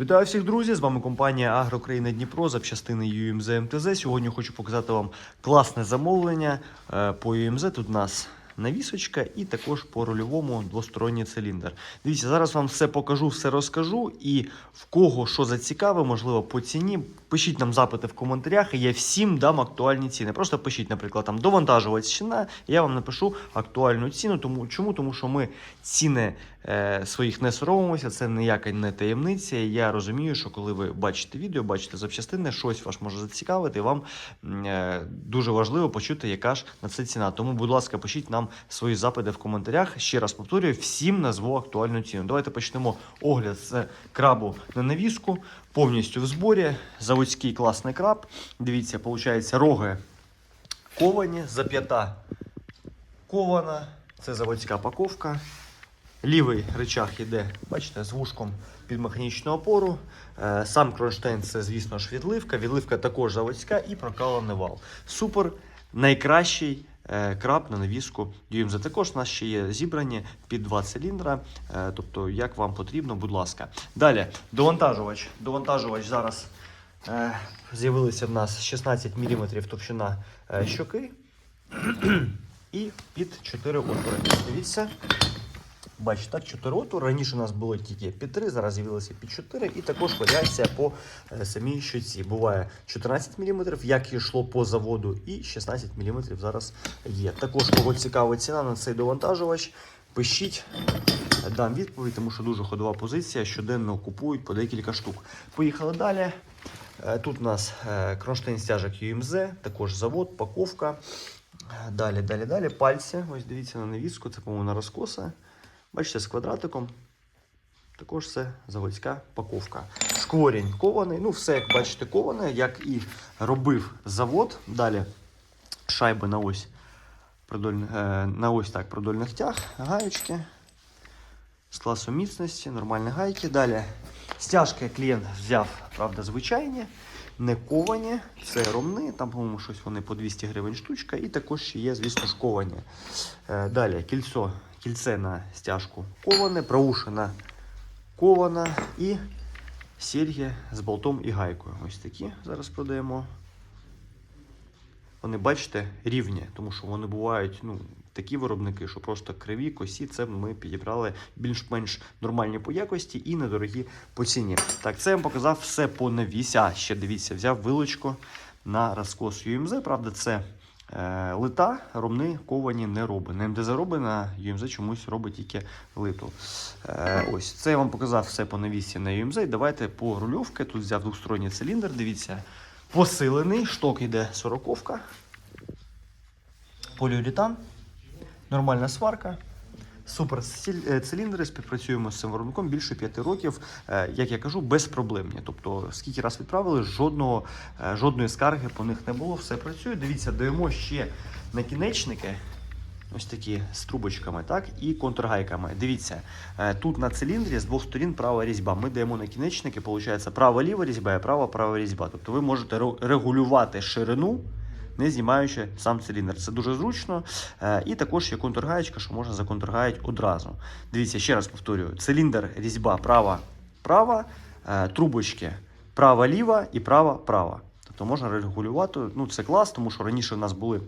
Вітаю всіх друзі! З вами компанія Агрокраїна Дніпро, запчастини ЮМЗ МТЗ. Сьогодні хочу показати вам класне замовлення е, по ЮМЗ. Тут у нас навісочка і також по рульовому двосторонній циліндр. Дивіться, зараз вам все покажу, все розкажу. І в кого що зацікаве, можливо, по ціні. Пишіть нам запити в коментарях, і я всім дам актуальні ціни. Просто пишіть, наприклад, там довантажувач ціна, я вам напишу актуальну ціну. Тому чому? Тому що ми ціни е, своїх не соромимося, це ніяка не таємниця. Я розумію, що коли ви бачите відео, бачите запчастини, щось вас може зацікавити, і вам е, дуже важливо почути, яка ж на це ціна. Тому, будь ласка, пишіть нам свої запити в коментарях. Ще раз повторюю, всім назву актуальну ціну. Давайте почнемо огляд з крабу на навіску. Повністю в зборі. Заводський класний краб. Дивіться, виходить, роги ковані, зап'ята кована. Це заводська паковка. Лівий речах йде, бачите, з вушком під механічну опору. Е, Сам кронштейн це, звісно ж, відливка. Відливка також заводська і прокалений вал. Супер, найкращий е, краб на навіску UMZ. Також у нас ще є зібрані під два циліндра. Е, Тобто, як вам потрібно, будь ласка. Далі, довантажувач. Довантажувач зараз з'явилися в нас 16 мм товщина е, щоки. І під 4 отвори. Дивіться. Бачите, так, 4 отвори. Раніше у нас було тільки під 3, зараз з'явилося під 4. І також варіація по е, самій щоці. Буває 14 мм, як йшло по заводу, і 16 мм зараз є. Також, кого цікава ціна на цей довантажувач, пишіть, дам відповідь, тому що дуже ходова позиція. Щоденно купують по декілька штук. Поїхали далі. Е, Тут у нас е, кронштейн стяжок UMZ, також завод, паковка. Е, Далі, далі, далі. Пальці. Ось дивіться на навіску, це, по-моєму, на розкоса. Бачите, з квадратиком. Також це заводська паковка. Шкворінь кований. Ну, все, як бачите, коване, як і робив завод. Далі шайби на ось, продоль... е, на ось так продольних тяг, гаючки з класу міцності, нормальні гайки. Далі стяжки клієнт взяв, правда, звичайні, не ковані, це ромни, там, по-моєму, щось вони по 200 гривень штучка, і також є, звісно ж, ковані. Е, Далі кільцо, кільце на стяжку коване, проушина кована і серьги з болтом і гайкою. Ось такі зараз продаємо. Вони, бачите, рівні, тому що вони бувають ну, такі виробники, що просто криві, косі. Це ми підібрали більш-менш нормальні по якості і недорогі по ціні. Так, це я вам показав все по навісі. А, ще дивіться, взяв вилочку на розкос UMZ. Правда, це е, лита, ромни ковані не робить. На МДЗ робить, на UMZ чомусь робить тільки литу. Е, ось, це я вам показав все по навісі на UMZ. Давайте по рульовки. Тут взяв двохсторонній циліндр. Дивіться, посилений, шток йде сороковка поліуретан, нормальна сварка. Супер е, циліндри, співпрацюємо з цим виробником більше п'яти років, е, як я кажу, безпроблемні. Тобто, скільки раз відправили, жодного, е, жодної скарги по них не було, все працює. Дивіться, даємо ще накінечники, ось такі з трубочками, так, і контргайками. Дивіться, тут на циліндрі з двох сторін права різьба. Ми даємо накінечники, виходить, права-ліва різьба і права-права різьба. Тобто ви можете регулювати ширину не знімаючи сам циліндр. Це дуже зручно. Е, І також є контргаєчка, що можна законтргаїти одразу. Дивіться, ще раз повторюю: циліндр, різьба права, права, е, трубочки права, ліва і права, права. Тобто можна регулювати. Ну, це клас, тому що раніше в нас були.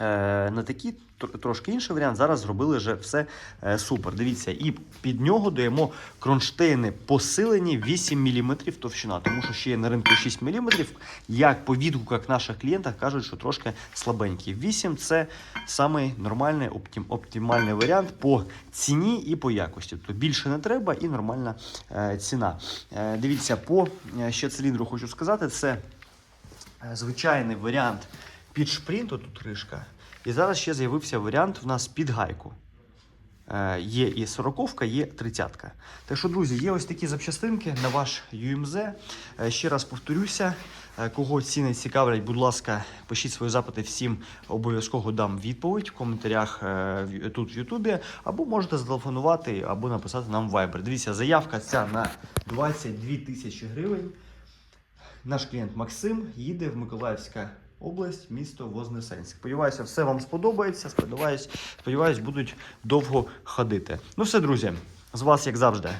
Е, Не такі тр- трошки інший варіант. Зараз зробили вже все е, супер. Дивіться, і під нього даємо кронштейни посилені 8 мм товщина, тому що ще є на ринку 6 мм. Як по відгуках наших клієнтів кажуть, що трошки слабенький. 8 це самий нормальний оптим, оптимальний варіант по ціні і по якості. Тобто більше не треба і нормальна е, ціна. Е, дивіться, по е, ще циліндру хочу сказати, це звичайний варіант під шпринт, тут кришка. І зараз ще з'явився варіант в нас під гайку. Е, Є і 40 є 30 Так що, друзі, є ось такі запчастинки на ваш UMZ. Е, Ще раз повторюся, е, кого ціни цікавлять, будь ласка, пишіть свої запити всім, обов'язково дам відповідь в коментарях е, в- тут в Ютубі, або можете зателефонувати, або написати нам в Viber. Дивіться, заявка ця на 22 тисячі гривень. Наш клієнт Максим їде в Миколаївська область, місто Вознесенськ. Сподіваюся, все вам сподобається. Сподіваюсь, сподіваюсь, будуть довго ходити. Ну все, друзі, з вас, як завжди,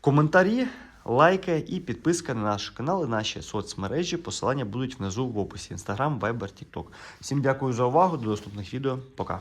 коментарі, лайки і підписка на наш канал і наші соцмережі. Посилання будуть внизу в описі: Instagram, Viber, TikTok. Всім дякую за увагу. До наступних відео. Пока.